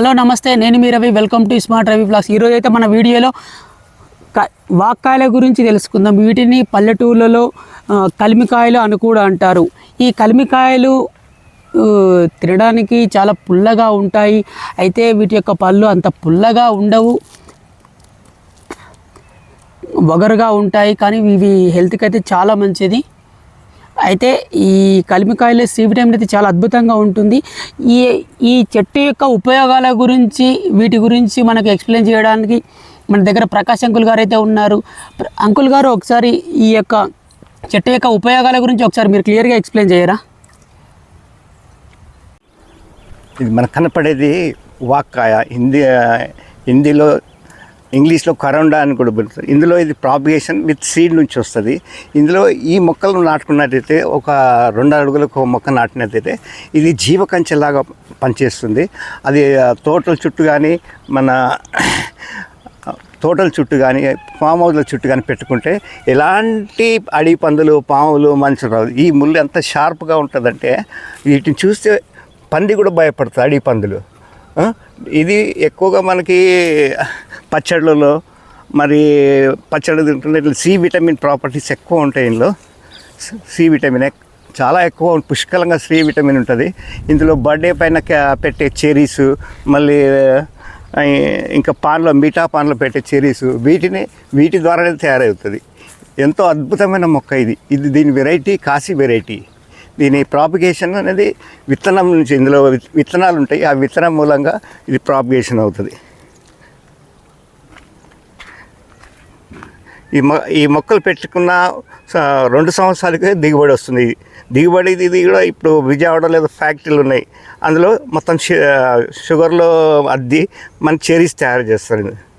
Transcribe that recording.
Hello నమస్తే నేను మీ Ravi. Welcome to smart Ravi blogs ఈరోజు అయితే మన వీడియోలో వాక్కాయల గురించి తెలుసుకుందాం. వీటిని పల్లెటూళ్ళలో కలిమికాయలు అని కూడా అంటారు. ఈ కలిమికాయలు తినడానికి చాలా పుల్లగా ఉంటాయి. అయితే వీటి యొక్క పళ్ళు అంత పుల్లగా ఉండవు. వగరుగా ఉంటాయి. కానీ ఇవి హెల్త్కి అయితే చాలా మంచిది. అయితే ఈ కలిమికాయలో సి విటమిన్ అయితే చాలా అద్భుతంగా ఉంటుంది. ఈ ఈ చెట్టు యొక్క ఉపయోగాల గురించి వీటి గురించి మనకు ఎక్స్ప్లెయిన్ చేయడానికి మన దగ్గర ప్రకాష్ అంకుల్ గారు అయితే ఉన్నారు. అంకుల్ గారు ఒకసారి ఈ యొక్క చెట్టు యొక్క ఉపయోగాల గురించి ఒకసారి మీరు క్లియర్గా ఎక్స్ప్లెయిన్ చేయరా? ఇది మనకు కనపడేది వాక్కాయ. హిందీ హిందీలో ఇంగ్లీష్లో కరోండా అని కూడా పిలుస్తారు. ఇందులో ఇది ప్రాపిగేషన్ విత్ సీడ్ నుంచి వస్తుంది. ఇందులో ఈ మొక్కలను నాటుకున్నట్టయితే ఒక రెండు అడుగులకు ఒక మొక్క నాటినట్టయితే ఇది జీవకంచెలాగా పనిచేస్తుంది. అది తోటల చుట్టూ కానీ మన తోటల చుట్టూ కానీ ఫామ్ హౌస్ల చుట్టూ కానీ పెట్టుకుంటే ఎలాంటి అడవి పందులు పాములు మనుషులు రాదు ఈ ముళ్ళు ఎంత షార్ప్గా ఉంటుందంటే వీటిని చూస్తే పంది కూడా భయపడుతుంది అడవి పందులు. ఇది ఎక్కువగా మనకి పచ్చళ్ళలో మరి పచ్చడి తింటుంటే ఇట్లా సి విటమిన్ ప్రాపర్టీస్ ఎక్కువ ఉంటాయి ఇందులో. సి విటమిన్ చాలా ఎక్కువ పుష్కలంగా సి విటమిన్ ఉంటుంది. ఇందులో బర్త్డే పైన పెట్టే చెరీస్ మళ్ళీ ఇంకా పాన్లో మిఠా పాన్లో పెట్టే చెరీస్ వీటిని వీటి ద్వారానే తయారవుతుంది. ఎంతో అద్భుతమైన మొక్క ఇది. ఇది దీని వెరైటీ కాశీ వెరైటీ. దీని ప్రాపిగేషన్ అనేది విత్తనం నుంచి ఇందులో విత్- విత్తనాలు ఉంటాయి. ఆ విత్తనం మూలంగా ఇది ప్రాపిగేషన్ అవుతుంది. ఈ మొ ఈ మొక్కలు పెట్టుకున్న స- రెండు సంవత్సరాలకే దిగుబడి వస్తుంది. దిగుబడి ఇది కూడా ఇప్పుడు విజయవాడ లేదా ఫ్యాక్టరీలు ఉన్నాయి. అందులో మొత్తం షు- షుగర్లో అద్ది మన చెరీస్ తయారు చేస్తారు.